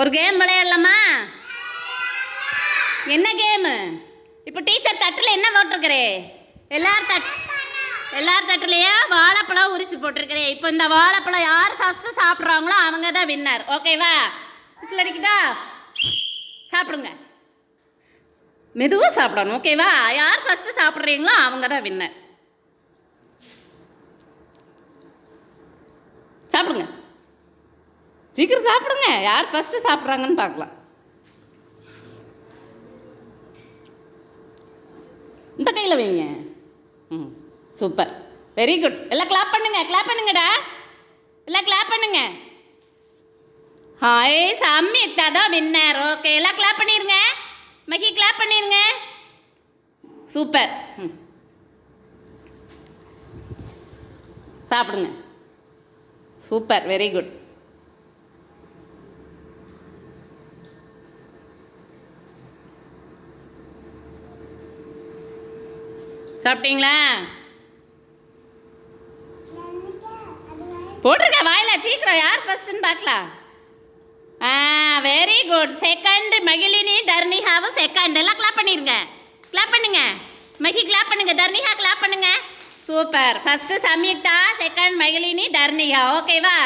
ஒரு கேம் விளையாடலாமா? என்ன கேமு? இப்போ டீச்சர் தட்டில் என்ன போட்டிருக்கிறே? எல்லார் தட் எல்லார் தட்டுலேயே வாழைப்பழம் உரிச்சு போட்டிருக்கிறேன் இப்போ இந்த வாழைப்பழம் யார் ஃபஸ்ட்டு சாப்பிட்றாங்களோ அவங்க தான் வின்னர் ஓகேவா விசில் அடிக்குதா சாப்பிடுங்க. மெதுவாக சாப்பிடணும். ஓகேவா யார் ஃபஸ்ட்டு சாப்பிட்றீங்களோ அவங்க தான் வின்னர் சாப்பிடுங்க. சீக்கிரம் சாப்பிடுங்க. யார் ஃபஸ்ட்டு சாப்பிட்றாங்கன்னு பார்க்கலாம். இந்த கையில் வைங்க. ம் சூப்பர் வெரி குட் எல்லாம் கிளாப் பண்ணுங்க கிளாப் பண்ணுங்கடா. எல்லாம் கிளாப் பண்ணுங்க. ஹாய் சாமி தான் வின்னர் ஓகே எல்லாம் கிளாப் பண்ணிடுங்க மகி கிளாப் பண்ணிடுங்க சூப்பர் ம். சாப்பிடுங்க. சூப்பர் வெரி குட் சாப்பிட்டீங்களா? போட்டிருக்க வாயில சீக்கிரம் யார் ஃபர்ஸ்ட்னு பார்க்கலாம் ஆ வெரி குட் செகண்ட் மகிழினி தர்ணிஹாவும் செகண்ட் எல்லாம் கிளாப் பண்ணிருங்க. கிளாப் பண்ணுங்க. மகி கிளாப் பண்ணுங்க. தர்ணிஹா கிளாப் பண்ணுங்க. Super first Samyuktha second Magizhini Dharnika ஓகேவா